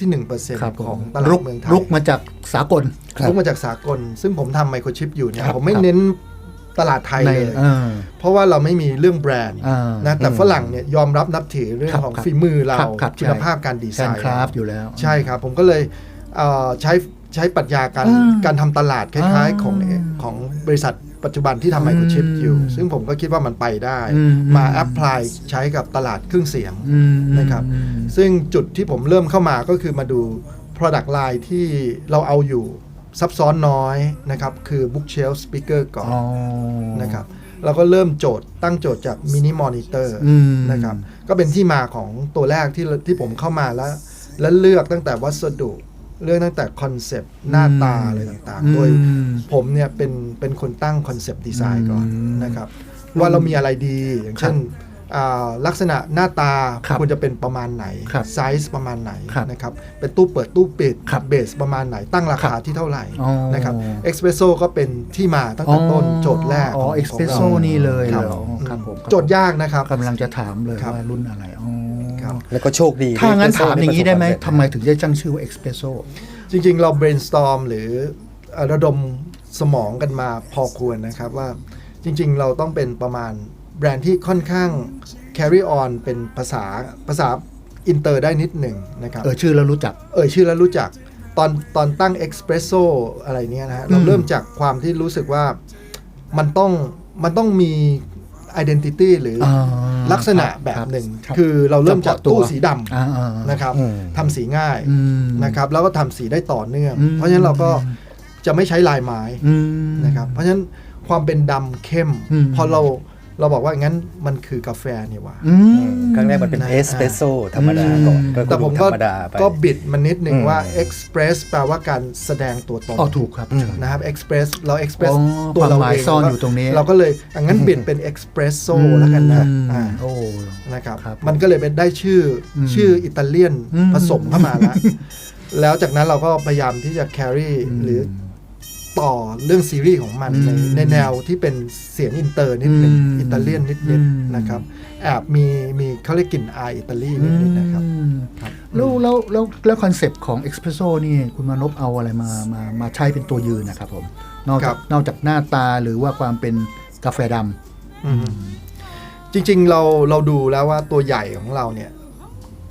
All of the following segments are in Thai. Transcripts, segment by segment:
ที่หนึ่งเปอร์เซ็นต์ครับผของมตลารุดกเมืองไทย รุกมาจากสากลลุกมาจากสากล ซึ่งผมทำไมโครชิปอยู่เนี่ย ครับผมไม่ครับ เน้นตลาดไทยในเลย เออ เพราะว่าเราไม่มีเรื่องแบรนด์อ่านะแต่อืมฝรั่งเนี่ยยอมรับนับถือเรื่องครับของครับฝีมือเราครับครับคุณภาพการดีไซแซนน์ คราฟอยู่แล้ว ใช่ครับ ผมก็เลยเอ่อใช้ใช้ปรัชญาการอ่าการทำตลาดคล้าย ๆ ของอ่า ของบริษัท ปัจจุบันที่ทำไมโครชิปอืมอยู่ ซึ่งผมก็คิดว่ามันไปได้อืมมาแอพพลายใช้กับตลาดเครื่องเสียงอืมนะครับอืมซึ่งจุดที่ผมเริ่มเข้ามาก็คือมาดู Product Line ที่เราเอาอยู่ซับซ้อนน้อยนะครับ คือ Bookshelf Speaker ก่อนอ๋อนะครับเราก็เริ่มโจทย์ตั้งโจทย์จากมินิมอนิเตอร์อืมนะครับ ก็เป็นที่มาของตัวแรกที่ที่ผมเข้ามาแล้ว และเลือกตั้งแต่วัสดุ เลือกตั้งแต่คอนเซปต์หน้าตาอะไรต่างๆ โดยอืมผมเนี่ยเป็นเป็นคนตั้งคอนเซปต์ดีไซน์ก่อนอืมนะครับว่าเรามีอะไรดีอย่างเช่นอ่าลักษณะหน้าตาครับควรจะเป็นประมาณไหนครับไซส์ประมาณไหนครับนะครับเป็นตู้เปิดตู้ปิดครับเบสประมาณไหนตั้งราคาครับที่เท่าไหร่อ๋อนะครับเอ็กซ์เพรสโซก็เป็นที่มาตั้งแต่ต้นโจทย์แรกอ๋อของเอ็กซ์เพรสโซของเรานี่เลยครับเหรอครับผมโจทย์ยากนะครับกำลังจะถามเลยครับว่ารุ่นอะไรอ๋อ ครับ แล้วก็โชคดีถ้างั้นที่ถามอย่างนี้ได้ไหมประสบควาสำเร็จทำไมถึงได้ตั้งชื่อว่าเอ็กซ์เพรสโซจริง ๆ เรา brainstorm หรือเอ่อระดมสมองกันมาพอควรนะครับว่าจริง ๆ เราต้องเป็นประมาณแบรนด์ที่ค่อนข้าง carry on เป็นภาษาภาษาอินเตอร์ได้นิดหนึ่งนะครับ เออชื่อแล้วรู้จัก เอ่ยชื่อแล้วรู้จัก ตอนตอนตั้ง Espresso อะไรเนี้ยนะฮะ เราอืมเริ่มจากความที่รู้สึกว่ามันต้องมันต้องมี identity หรือออ่าลักษณะครับแบบหนึ่งครับคือเราเริ่มจากเฉพาะตัวตู้สีดอ่าๆำนะครับอืมทำสีง่ายอืมนะครับแล้วก็ทำสีได้ต่อเนื่องอืมเพราะฉะนั้นเราก็จะไม่ใช้ลายไม้อืมนะครับเพราะฉะนั้นความเป็นดำเข้มอืมพอเรา เราบอกว่างั้นมันคือกาแฟนี่หว่าอืมครั้งแรกมันเป็นนะเอสเปรสโซธรรมดาก่อนอืมก็แต่ผมดูธก็รรมดาไปก็บิดมันนิดหนึ่งอืมว่า express แปลว่าการแสดงตัวตนอ๋อถูกครับอืมนะครับ express เรา express อ๋อตัวเราความหมายเองซ่อนเราก็อยู่ตรงนี้ เราก็เลยอะงั้นบิดเป็น espresso แล้วกันนะอืมอ่าโอ้นะครับครับมันก็เลยเป็นได้ชื่ออมชื่ออิตาเลียนอืมผสมเข้ามาแล้วแล้วจากนั้นเราก็พยายามที่จะ carry หรือ ต่อเรื่องซีรีส์ของมันในอืมในแนวที่เป็นเสียงอินเตอร์นิดหนึ่งอืมอิตาเลียนนิดอืมๆนะครับแอบมีมีเขาเรียกกลิ่นอายอิตาลีนิดๆนะครับอืมครับแล้วแล้วแล้วแล้วคอนเซปต์ของเอ็กซ์เพรสโซนี่คุณมานพเอาอะไรมามามาใช้เป็นตัวยืนนะครับผมนอกครัจากบนอกจากหน้าตาหรือว่าความเป็นกาแฟดอืมจริง ๆ เราเราดูแล้วว่าตัวใหญ่ของเราเนี่ย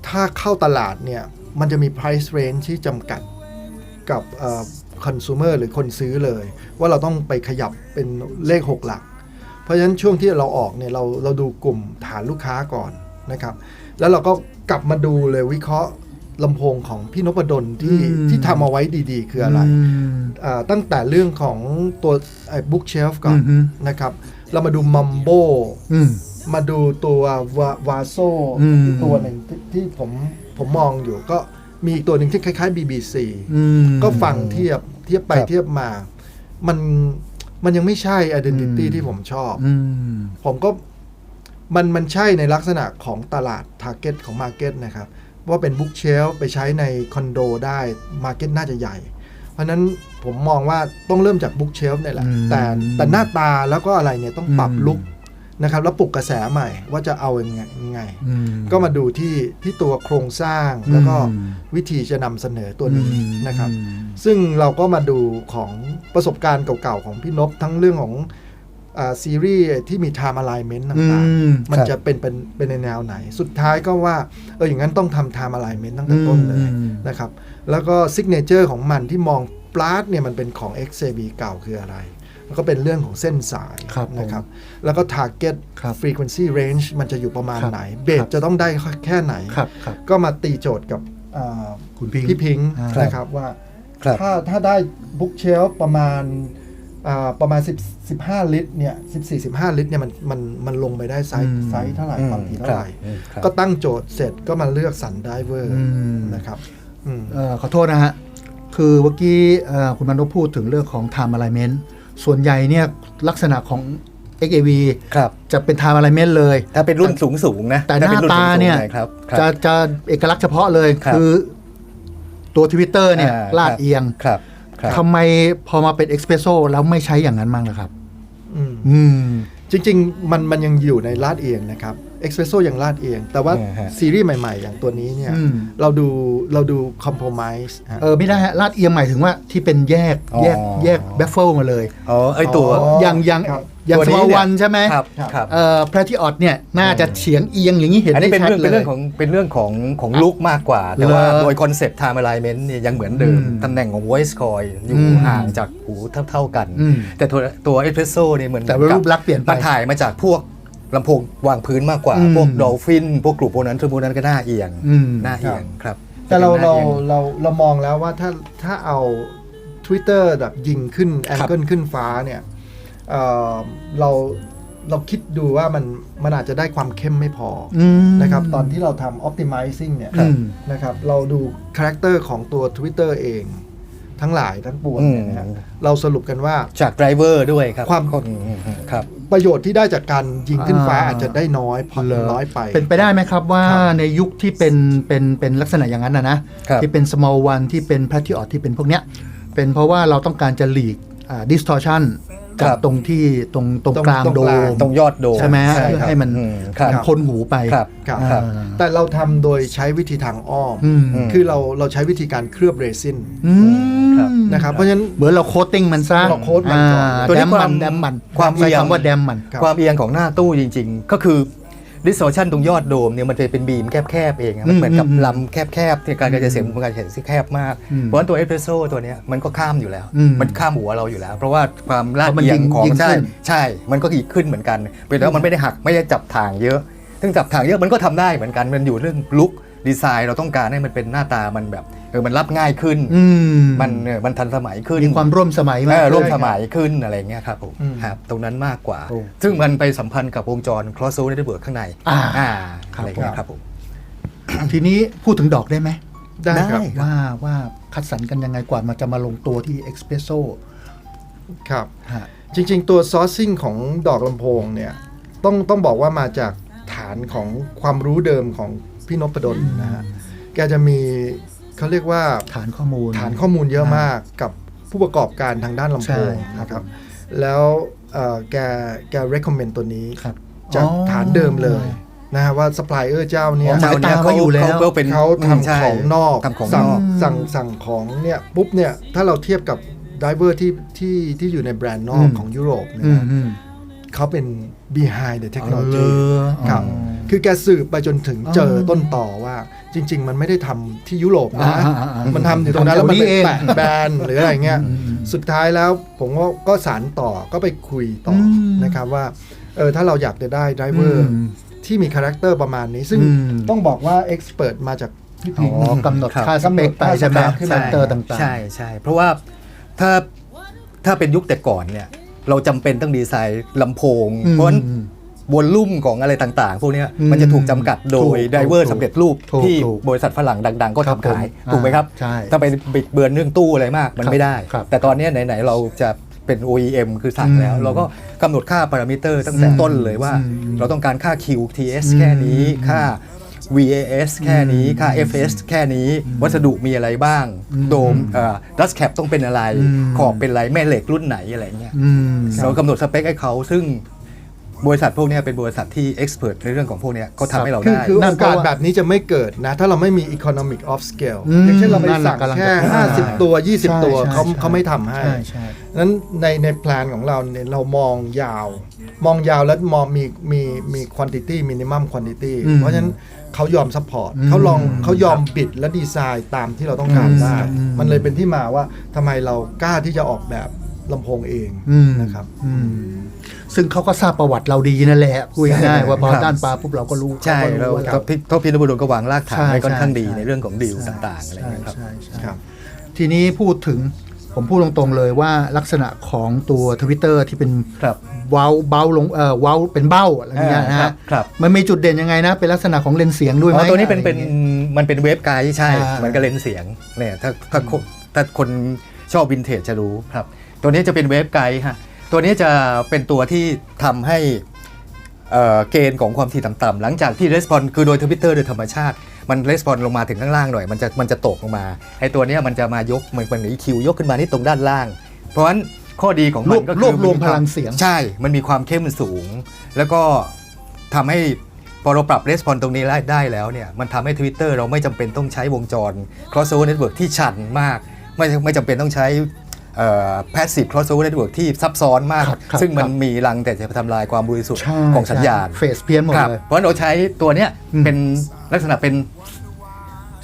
ถ้าเข้าตลาดเนี่ย มันจะมี price range ที่จำกัดกับ เอ่อ consumer หรือคนซื้อเลย ว่าเราต้องไปขยับเป็นเลข 6 หลัก เพราะฉะนั้นช่วงที่เราออกเนี่ยเราเราดูกลุ่มฐานลูกค้าก่อนนะครับ แล้วเราก็กลับมาดูเลยวิเคราะห์ลำโพงของพี่นพดลที่อืมที่ทำเอาไว้ดีๆ คือำอะไรมอ่าตั้งแต่เรื่องของตัวบุ๊กเชลฟ์ก่อนอือฮึนะครับ เรามาดูมัมโบอืมมาดูตัววาวาโซอืมตัวหนึ่งที่ที่ผมผมมองอยู่ก็ มีอีกตัวหนึ่งที่คล้ายๆ BBC อืมก็ฟังเทียบเทียบไปครับเทียบมา มันมันยังไม่ใช่ identity อืมที่ผมชอบอืมผมก็มันมันใช่ในลักษณะของตลาด Target ของ Market นะครับ ว่าเป็นบุ๊กเชลไปใช้ในคอนโดได้ Market น่าจะใหญ่ เพราะฉะนั้นผมมองว่าต้องเริ่มจากบุ๊กเชลเนี่ยแหละอืมแต่แต่หน้าตาแล้วก็อะไรเนี่ยต้องปรับอืมลุก นะครับแล้วปลุกกระแสใหม่ว่าจะเอายังไงยังไงอืมก็มาดูที่ที่ตัวโครงสร้างแล้วก็อืมวิธีจะนำเสนอตัวนี้อืมนะครับอืมซึ่งเราก็มาดูของประสบการณ์เก่าๆ ของพี่นพทั้งเรื่องของอาซีรีส์ที่มี time alignment ต่างอืมๆมันจะเป็นเป็นเป็นในแนวไหน สุดท้ายก็ว่าเอออย่างนั้นต้องทำ time alignment ตั้งแต่ต้นเลยอืมนะครับ แล้วก็ signature ของมันที่มองปลาดเนี่ยมันเป็นของ XCB เก่าคืออะไรแล้ว ก็เป็นเรื่องของเส้นสายครับผมนะครับ แล้วก็ target ครับ frequency range มันจะอยู่ประมาณครับไหน เบครัสบจะต้องได้แค่ไหนครับครับก็มาตีโจทย์กับอ่าคุณพิงค์พี่พิงค์อ่านนะครับว่าครับถ้าถ้าได้บุ๊กเชลประมาณอ่าประมาณ10 15 ลิตรเนี่ย14 15 ลิตรเนี่ยมันมันมันลงไปได้ไซส์อืมไซส์เท่าไหร่อืมความถี่เท่าไหร่ครับอืมครับก็ตั้งโจทย์เสร็จก็มาเลือกสันไดเวอร์อืมนะครับอืมเอ่อขอโทษนะฮะ คือเมื่อกี้เอ่อคุณมันพพูดถึงเรื่องของ time alignment ส่วนใหญ่เนี่ยลักษณะของ XAV ครับ จะเป็น time alignment เลย ถ้าเป็นรุ่นสูงสูงๆนะแต่หถ้น้าป็รุ่ตาสูงๆเนี่ยครับครับจะจะเอกลักษณ์เฉพาะเลยครับคือตัวทวิตเตอร์เนี่ยอ่าลาดครับเอียงครับครับทำไมพอมาเป็น Espresso แล้วไม่ใช้อย่างนั้นมั้งล่ะครับอืมอืมจริง ๆ มันมันยังอยู่ในลาดเอียงนะครับ เอ็กซ์เพรสโซยังลาดเอียงแต่ว่าอ่าฮะซีรีส์ใหม่ ๆ อย่างตัวนี้เนี่ยอืมเราดูเราดูคอมโพม s e เออไม่ได้ฮะลาดเอียงหมายถึงว่าที่เป็นแยกอ๋อแยกแยกแบฟเฟิลมาเลย อ๋อ ไอตัวอ๋ออย่างอย่างครับอย่างตัวสนี้มอลเนี่ยวันใช่ไหมครับครับเอ่อพระที่ออดเนี่ยน่าจะเฉียงเอียงอย่างนี้เห็นอันนี้ได้เป็นชัดเรื่องเลเป็นเรื่อยงของเป็นเรื่องของของลุกมากกว่า แต่ว่าเหรอโดยคอนเซปต์ time alignment เนี่ยยังเหมือนเดิมอืมตำแหน่งของ voice coil อยู่อืมห่างจากหูเท่าๆกันอืมแต่ตัวตัวเอสเพรสโซ่เนี่ยเหมือนแต่ว่ารูปลักษณ์เปลี่ยนไปมันถ่ายมาจากพวก ลำโพงวางพื้นมากกว่า อืม พวกดอลฟิน พวกกลุ่มพวกนั้นซึ่งพวกนั้นก็หน้าเอียงอืมหน้าเอียงครับแต่เราป็นหเราน้อียงเราเรามองแล้วว่าถ้าถ้าเอา Twitter แบบยิงขึ้นแองเกิลขึ้นฟ้าเนี่ยเอ่อเราเราคิดดูว่ามันมันอาจจะได้ความเข้มไม่พอออืมนะครับตอนที่เราทำ optimizing เนี่ยอืม นะครับเราดูคาแรคเตอร์ของตัว Twitter เองทั้งหลายทั้งปวงเนี่ยนะฮะอืมเราสรุปกันว่า จากไดรเวอร์ด้วยครับความนครับ ประโยชน์ที่ได้จากการยิงขึ้นฟ้าอ่าอาจจะได้น้อยพอเหรอน้อยไป เป็นไปได้ไหมครับว่าครับในยุคที่เป็นเป็นเป็นลักษณะอย่างนั้นนะนะครับที่เป็น small one ที่เป็นพระที่ออดที่เป็นพวกเนี้ยเป็นเพราะว่าเราต้องการจะหลีกอ่า distortion ครัจา กบตรงที่ตรงตรงตรงกลางตรงโดกลางมตรงยอดโดมใช่ไหมใช่เพื่อครับให้มันอืมครับมันพ้นหูไปครับครับครับอ่าแต่เราทำโดยใช้วิธีทางอ้อมอืมคือเราเราใช้วิธีการเคลือบเรซินอืมครับนะครับเพราะฉะนั้นเหมือนเราโคตติ้งมันซะเราโค้ดมันก่อนาตัวนี้แดมความัมนแดมมันความใช้เอียงคำว่าแดมมันครับความเอียงของหน้าตู้จริง ๆ ก็คือ distortion ตรงยอดโดมเนี่ยมันจะเป็นบีมแคบๆเองอะมันเหมือนกับอืมลำแคบๆที่การกระจายเสียงเป็นการกระจายเสียงที่แคบมากอืมเพราะฉะนั้นตัวเอสเพรสโซตัวเนี้ยมันก็ข้ามอยู่แล้วอืมมันข้ามหัวเราอยู่แล้ว เพราะว่าความลาดเพราะมันเอียงยิงของยิงใช่ขึ้นใช่ มันก็อีกขึ้นเหมือนกันเป็นแล้วามันไม่ได้หักไม่ได้จับทางเยอะซึ่งจับทางเยอะมันก็ทำได้เหมือนกันมันอยู่เรื่องลุค ดีไซน์เราต้องการให้มันเป็นหน้าตามันแบบเออมันรับง่ายขึ้นอืมมันเออมันทันสมัยขึ้นมีความร่วมสมัยเอมากอร่วมขึ้นสมัยขึ้นอะไรเงี้ยครับผมอืมครับตรงนั้นมากกว่าโอ้ซึ่งมันไปสัมพันธ์กับวงจร cross over network ข้างในอ่าอ่าครับอะไรเงี้ยครับผมทีนี้พูดถึงดอกได้ไหมได้ครับได้ว่าว่าคัดสรรกันยังไงกว่ามันจะมาลงตัวที่เอ็กซ์เพรสโซครับฮะจริง ๆ ตัวซอร์ซิ่งของดอกลำโพงเนี่ยต้องต้องบอกว่ามาจากฐานของความรู้เดิมของ พี่นพดลนะฮะแกจะมีเขาเรียกว่าฐานข้อมูล ฐานข้อมูลเยอะมากกับผู้ประกอบการทางด้านลำโพงใช่นะครับ แล้วเอ่อแกแก recommend ตัวนี้ครับจากอ๋อฐานเดิมเลยนะฮะว่าซัพพลายเออร์เจ้าเนี่ยอ๋อหมายตาไว้อยู่แล้วเขาเป็นเขาทำใช่ของนอกทำของนสั่งอกสั่งสั่งของเนี่ยปุ๊บเนี่ยถ้าเราเทียบกับไดเวอร์ที่ที่ที่อยู่ในแบรนด์นอกอืมของยุโรปเนยอืมนะอืมเขาเป็น behind the เอ technology อครับอ๋อ คือแกสืบไปจนถึงเจอออต้นต่อว่า จริง ๆ มันไม่ได้ทำที่ยุโรปนะอ่าอ่าอ่ามันทำอยู่ตรงนั้นทำแล้วมันแถวนี้เป็นเองแปะแบรนด์หรืออะไรเงี้ยอืมอืมสุดท้ายแล้วผมก็ก็สารต่อก็ไปคุยต่ออมนะครับว่าเออถ้าเราอยากจะได้ไดเวอร์อืมที่มีคาแรคเตอร์ประมาณนี้ ซึ่งอืมต้องบอกว่าเอ็กซ์เพรสมาจากพี่อ๋พิงอกำหนดครับค่าสเปคไปใช่ไหมกำหนดค่าสเปคขึ้นแฟมากเตอร์ต่างๆ ใช่ใช่เพราะว่าถ้าถ้าเป็นยุคแต่ก่อนเนี่ยเราจำเป็นต้องดีไซน์ลำโพงอืมเพราะฉะนั้น วอลลุ่มของอะไรต่างๆ พวกเนี้ยอืมมันจะถูกจำกัดโดยถูกไดเวอร์ถูกสำเร็จรูปถูกที่ถูกบริษัทฝรั่งดัง ๆ ก็ครับทำขายผมถูกไหมครับใช่ถ้าไปบิดเบือนเรื่องตู้อะไรมากมันครับไม่ได้ครับแต่ตอนเนี้ยไหน ๆ เราจะเป็น OEM คือสั่งแล้วอืมเราก็กำหนดค่าพารามิเตอร์ตั้งแต่อืมต้นเลยว่าอืมเราต้องการค่า QTS อืมแค่นี้ค่า VAS แค่นี้ ค่าอืม FS แค่นี้ วัสดุมีอะไรบ้างอืมโดมดัสแคปต้องเป็นอะไรอืมขอบเป็นอะไร แม่เหล็กรุ่นไหนอะไรเงี้ยอืมเรากำหนดสเปคให้เขาซึ่ง บริษัทพวกเนี้ยเป็นบริษัทที่เอ็กซ์เพรสในเรื่องของพวกเนี้ยเขาทำให้เราคือได้คือนั่โอนเพการาะสว่าแบบนี้จะไม่เกิดนะ ถ้าเราไม่มี economic of scale อืมอย่างเช่นเราไปนั่นแหละสั่งกำลังแค่จะ50 ตัวใช่20 ตัวใช่เขาใช่เขาไม่ทำให้ใช่ใช่นั้นในในแพลนของเราเนี่ยเรามองยาว มองยาวแล้วมองมีมีมี quantity minimum quantity อืมเพราะฉะนั้นเขายอมซัพพอร์ตอืมเขาลองเขายอมบิดและดีไซน์ตามที่เราต้องการได้อืมมันเลยเป็นที่มาว่าทำไมเรากล้าที่จะออกแบบลำโพงเองอืมนะครับอืม ซึ่งเขาก็ทราบประวัติเราดีนั่นแหละพูดง่ายๆว่าพอครับด้านปลาปุ๊บเราก็รู้ใช่ขก็เราว่าท็อปพี่ท็อปพี่นบุดลก็วางรากฐานใช่ไว้ค่อนข้างดีใช่ในเรื่องของดีลใช่ต่างๆอะไรเงี้ยครับใช่ใช่ครับทีนี้พูดถึงผมพูดตรงๆเลยว่าลักษณะของตัวทวิตเตอร์ที่เป็นครับเว้าเบ้าลงเอ่อเว้าเป็นเบ้าอะไรอย่างเงี้ยนะครัฮะบครับมันมีจุดเด่นยังไงนะ เป็นลักษณะของเลนส์เสียงด้วยไหอ๋มอตัวนี้เป็นเป็นอะไรอย่างงี้ยมันเป็นเวฟไกด์ใช่อ่ามัมันก็เลนส์เสียงเนี่ยถ้าถ้าคนถ้าคนชอบวินเทจจะรู้ครับ ตัวนี้จะเป็นเวฟไกด์ฮะ ตัวนี้จะเป็นตัวที่ทำให้เอ่อเกณฑ์ของความถี่ต่ำๆหลังจากที่รีสปอนคือโดยทวิตเตอร์โดยธรรมชาติ มันรีสปอนลงมาถึงข้างล่างหน่อยมันจะมันจะตกลงมาไอ้ตัวเนี้ยมันจะมายกเหมือนเป็นอีคิวยกขึ้นมาที่ตรงด้านล่าง เพราะฉะนั้นข้อดีของมันก็คือรวบรวมนพลังเสียง ใช่ มันมีความเข้มสูง แล้วก็ทำให้พอเราปรับ response ตรงนี้ได้ได้แล้วเนี่ยมันทำให้ Twitter เราไม่จำเป็นต้องใช้วงจร crossover network ที่ชันมาก ไม่ไม่จำเป็นต้องใช้ เอ่อ passive crossover network ที่ซับซ้อนมากครับครับซึ่งมันครับมีรังแต่จะทำลายความบริสุทธิ์ใช่ของสัญญาณเฟสเพี้ยนหมดครับเลยเพราะฉะนั้นเราใช้ตัวเนี้ยอืมเป็นลักษณะเป็น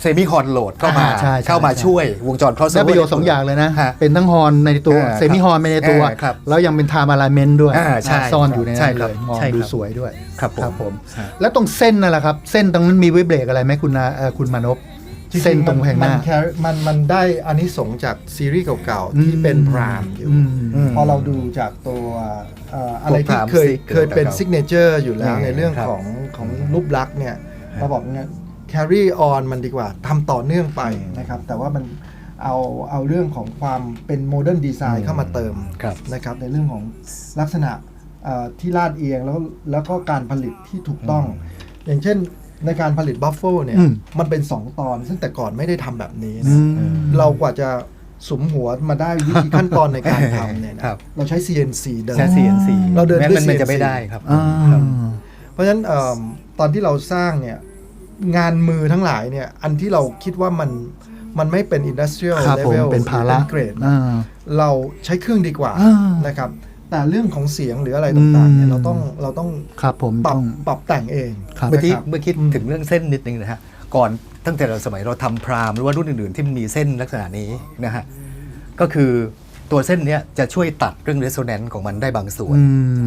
เซมิคอนโหลดเข้ามาอ่าใช่ใช่เข้ามาใช่ช่วยวงจร crossover ได้ประโยชน์สองอย่างเลยนะฮะเป็นทั้งฮอร์นในตัวอ่าเซมิฮอร์นไปในตัวอ่าครับแล้วยังเป็น time alignment ด้วยอ่าใช่ซ่อนอยู่ในใช่นั้นครัเลบยมองใช่ครับดูสวยด้วยครับผมครับผมฮะแล้วตรงเส้นนั่นแหละครับ เส้นตรงนั้นมีไว้เบรกอะไรไหมคุณนาเอ่อคุณมานพ จริงๆเส้นตรงแผงหน้ามัน carry- มันมันได้อันนี้สงส์จากซีรีส์เก่าๆ ที่เป็นพรามอยู่ อืมอืม พอเราดูจากตัวเอ่ออะไรที่ Prime เคย Sig เคยเป็นเก่าๆซิกเนเจอร์อยู่แล้วอืมในเรื่องครับ ของของรูปลักษณ์เนี่ยเราบอกเนี่ย carry on มันดีกว่าทำต่อเนื่องไปนะครับ แต่ว่ามันเอาเอาเรื่องของความเป็นโมเดิร์นดีไซน์เข้ามาเติมครับ นะครับ ในเรื่องของลักษณะเอ่อที่ลาดเอียงแล้วแล้วก็การผลิตที่ถูกต้อง อย่างเช่น ในการผลิตบัฟเฟ e เนี่ยอืมมันเป็น 2 ตอน ซึ่งแต่ก่อนไม่ได้ทำแบบนี้อืนะมเรากว่าจะสุมหัวมาได้วิธีขั้นตอนในการทำเนี่ยนะครับ เราใช้ CNC เดินใช้ CNC เราเดินแม้ด้วย มันมันจะ CNC ไม่ได้ครับอ่าเพราะฉะนั้นเอิ่มตอนที่เราสร้างเนี่ย งานมือทั้งหลายเนี่ย อันที่เราคิดว่ามันมันไม่เป็น industrial ครับผม level เป็นภาระเกรดอ่า เราใช้เครื่องดีกว่าอ่าน นะครับ แต่เรื่องของเสียงหรืออะไรต่างๆเนี่ยอืมเราต้องเราต้องครับผมปรับต้องปรับแต่งเองครับเมื่อกี้นะครับเมื่อคิดถึงเรื่องเส้นนิดนึงนะฮะก่อนตั้งแต่เราสมัยเราทำพรามหรือว่ารุ่นอื่นๆ ที่มันมีเส้นลักษณะนี้นะฮะก็คือตัวเส้นเนี้ยจะช่วยตัดเรื่อง resonance ของมันได้บางส่วนอื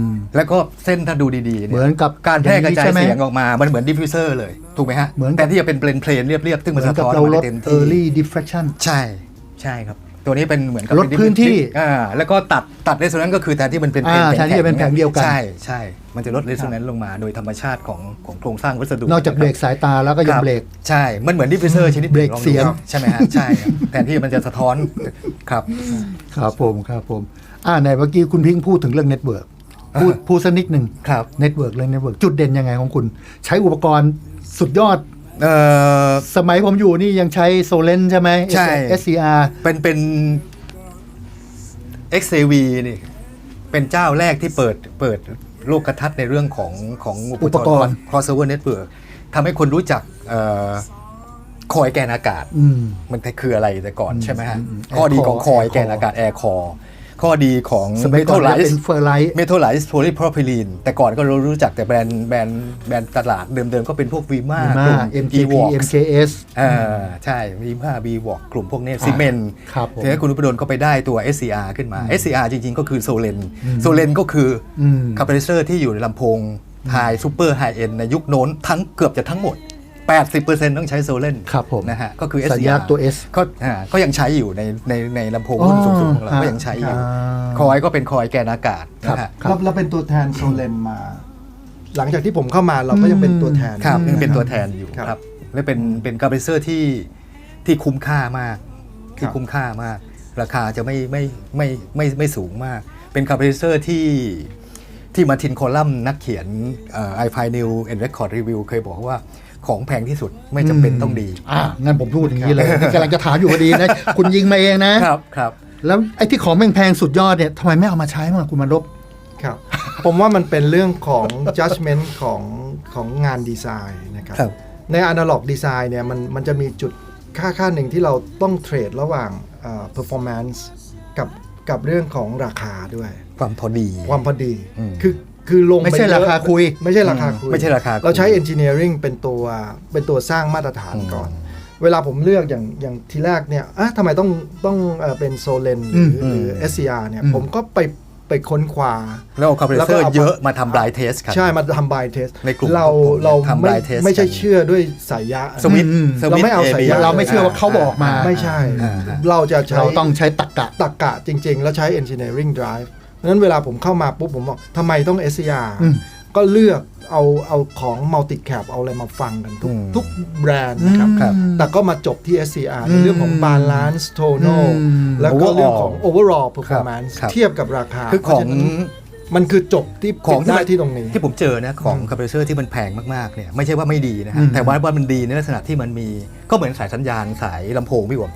มแล้วก็เส้นถ้าดูดีๆ เหมือนกับการแพร่กระจายอย่างนี้ใช่ไหมเสียงออกมา มันเหมือนดิฟฟิวเซอร์เลย ถูกไหมฮะเหมือนกับแต่ที่จะเป็นเพลนเพลนๆเรียบๆ ซึ่งเหมันมือนสะกับท้อนเราออกลมาดเต็มที่ early diffraction ใช่ ใช่ครับ ตัวนี้เป็นเหมือนกับลดเป็พื้นที่อ่าแล้วก็ตัดตัดเรสโซแนนก็คือแทนที่มันเป็นอ่าแทนที่จะเป็นแผงเดียวกันใช่ใช่มันจะลดเรสโซแนนลงมาโดยธรรมชาติของของโครงสร้างวัสดุนอกจากเบรกสายตาแล้วก็ยังคบเบรกใช่ มันเหมือนดิฟฟิวเซอร์ชนิดหนึ่เบรกลองดูเสียงครับใช่ไหมฮะใช่ครับแทนที่มันจะสะท้อนครับครับผมครับผมอ่าในเมื่อกี้คุณพิงค์พูดถึงเรื่องเน็ตเวิร์กพูดพูดสักนิดหนึ่งครับเน็ตเวิร์กเรื่องเน็ตเวิร์กจุดเด่นยังไงของคุณ ใช้อุปกรณ์สุดยอด เอ่อสมัยผมอยู่นี่ยังใช้โซเลนใช่ไหมใช่ SCR เป็นเป็น XAV นี่ เป็นเจ้าแรกที่เปิดเปิดโลกทัศน์ในเรื่องของของอุปกรณ์ crossover network ทำให้คนรู้จักเอ่อคอยแกนอากาศอืมมันคืออะไรแต่ก่อนใช่ไหมฮะอืมอืมข้อดีของ Air คอย core แกนอากาศแอร์คอ ข้อดีของสมัยก่อนเรียก Metalize เป็นเฟอร์ไลท์เมทัลไลซ์โพลีโพรพิลีนแต่ก่อนก็เรารู้จักแต่แบรนด์แบรนด์แบรนด์ตลาดเดิมๆ ก็เป็นพวกวีมามา MKP MKS อ่าใช่วีมาบีวอกกลุ่มพวกนี้ซีเมนครับผมทีนี้คุณนุพดลก็ไปได้ตัว SCR ขึ้นมา SCR จริงๆ ก็คือโซเลนอืมโซเลนก็คืออมคาร์บอนเซอร์ที่อยู่ในลำโพงไฮซูเปอร์ไฮเอ็นในยุคโน้นทั้งเกือบจะทั้งหมด 80%ต้องใช้โซเลนครับผมนะฮะก็คือ สัญ SCR ญาณตัว S ก็อ่าก็ยังใช้อยู่ในในในลำโพงรุ่นสูงๆของเราอ๋อก็ยังใช้อยู่อ่าคอยก็เป็นคอยแกนอากาศนะฮะครับเราเราเป็นตัวแทนโซเลนมา หลังจากที่ผมเข้ามาเราก็ยังเป็นตัวแทนครับะยังเป็นตัวแทนอยู่ครับครับและเป็นเป็นคาร์บอนเซอร์ที่ที่คุ้มค่ามากที่ครับคุ้มค่ามาก ราคาจะไม่ไม่ไม่ไม่ไม่สูงมาก เป็นคาร์บอนเซอร์ที่ที่มาทินคอลัมน์นักเขียนไอพายนิวเอ็นเรคคอร์ดรีวิวเคยบอกว่า ของแพงที่สุดไม่จำเป็นต้องดีอ่างั้นผมพูดอย่างนี้เลยกำลังจะถามอยู่พอดีนะ คุณยิงมาเองนะครับครับ แล้วไอ้ที่ของแพงๆสุดยอดเนี่ยทำไมไม่เอามาใช้มั้งคุณมานพครับ ผมว่ามันเป็นเรื่องของ judgment ของของงานดีไซน์นะครับ ครับ ใน analog design เนี่ยมันมันจะมีจุดค่าค่าหนึ่งที่เราต้องเทรดระหว่างเอ่อ performance กับกับเรื่องของราคาด้วย ความพอดี ความพอดีอืมคือ คือลงปไม่ใช่เยอะราคาคุย ไม่ใช่ราคาคุย ไม่ใช่ราคาคุยเราใช้ engineering เป็นตัวเป็นตัวสร้างมาตรฐานก่อน เวลาผมเลือกอย่างอย่างทีแรกเนี่ยอะทำไมต้องต้องเอ่อเป็นโซเลนหรืออืมหรือ SCR เนี่ยอืมผมก็ไปไปค้นคว้าแล้วเอาคาร์บอนแล้วเซก็อร์เอาเยอะมาทำบลายเทสครับใช่มาทำบายเทสในกลุ่มเราของผมเราทำไม่ blind test ไม่ใช่กันเชื่อด้วยสายยะสวิตอืมสวิตเราไม่เอาสายยะเราไม่เชื่อว่าเขาบอกมาไม่ใช่อ่าเราจะใช้เราต้องใช้ตรรกะตรรกะจริง ๆ แล้วใช้ engineering drive เพราะฉะ นั้นเวลาผมเข้ามาปุ๊บผมบอกทำไมต้อง SCR อืมก็เลือกเอาเอาของ multi cap เอาอะไรมาฟังกันทุกอืมทุกแบรนด์นะครับครับ แต่ก็มาจบที่ SCR ในอืมเรื่องของ balance tonal อืมแล้วก็ Overall เรื่องของ overall performance ครับเทียบกับราคาคือของเพราะฉะนั้นมันคือจบที่ของที่ได้มันที่ตรงนี้ ที่ผมเจอนะของอืมคาร์บอนเซอร์ที่มันแพงมากๆเนี่ยไม่ใช่ว่าไม่ดีนะฮะอืมแต่ว่าว่ามันดีในลักษณะที่มันมีก็เหมือนสายสัญญาณสายลำโพงพี่ผม